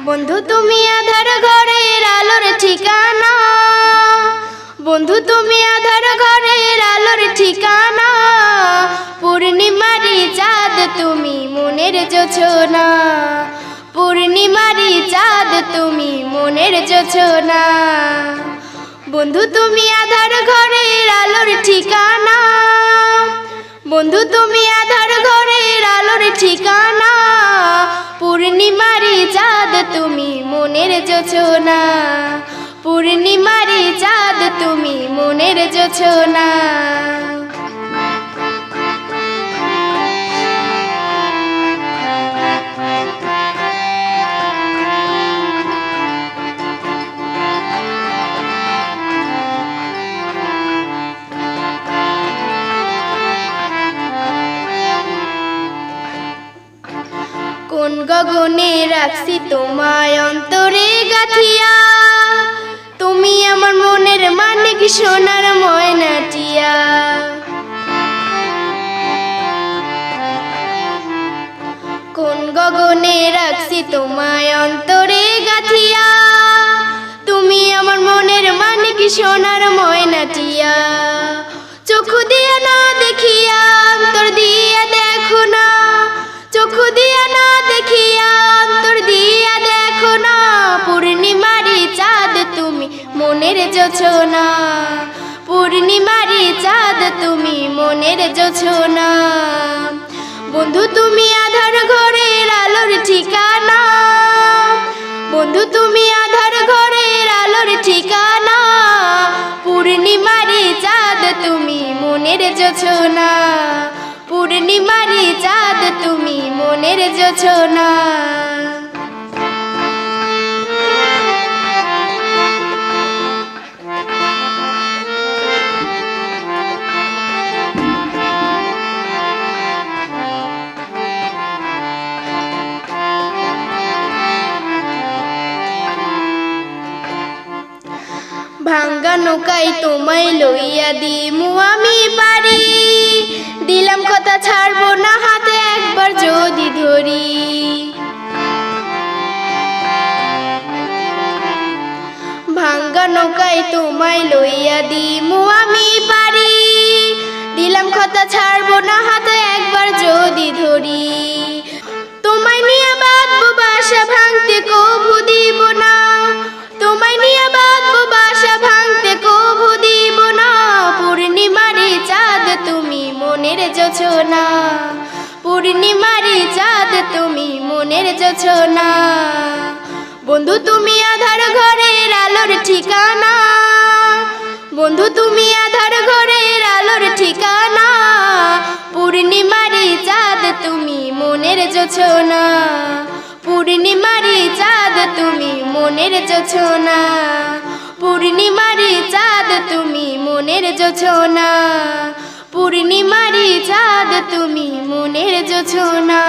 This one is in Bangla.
বন্ধু, তুমি আধার ঘরের আলোর ঠিকানা। বন্ধু, তুমি আধার ঘরের আলোর ঠিকানা। পূর্ণিমারি চাঁদ তুমি মনের যোছনা। পূর্ণিমারি চাঁদ তুমি মনের যোছনা। বন্ধু, তুমি আধার ঘরের আলোর ঠিকানা। বন্ধু, তুমি আধার ঘরের তুমি মনের যোছনা। পূর্ণিমারি চাঁদ তুমি মনের যোছনা। গগনে রাখছি তোমায় অন্তরে গাথিয়া তুমি আমার মনের মানে মানিক সোনার ময়নাটিয়া কোন গগনে রাখছি তোমায় অন্তরে গাথিয়া তুমি আমার মনের মানিক সোনার ময়নাটিয়া চক্ষু দিয়া না দেখিয়া, অন্তর দিয়া মনের যোছনা পূর্ণিমারি চাঁদ তুমি মনের যোছনা বন্ধু, তুমি আধার ঘরের আলোর ঠিকানা। বন্ধু, তুমি আধার ঘরের আলোর ঠিকানা। পূর্ণিমারি চাঁদ তুমি মনের যোছনা পূর্ণিমারি চাঁদ তুমি মনের যোছনা ভাঙ্গা নৌকায় তোমায় লইয়া দিমু আমি পারি দিলাম কথা ছাড়বো না হাতে একবার যদি ধরি। ভাঙ্গা নৌকায় তোমায় লইয়া দিমু আমি পারি দিলাম কথা ছাড়বো না হাতে একবার যদি ধরি। তোমায় নিয়ে বাঁধবো বাসা ভাঙতে কভু দিব না। পূর্ণিমারি চাঁদ, তুমি মনের যোছনা। বন্ধু, তুমি আধার ঘরের আলোর ঠিকানা। বন্ধু, তুমি আধার ঘরের আলোর ঠিকানা। পূর্ণিমারি চাঁদ, তুমি মনের যোছনা। পূর্ণিমারি চাঁদ, তুমি মনের যোছনা। পূর্ণিমারি চাঁদ, তুমি মনের যোছনা। তুমি মনের যোছনা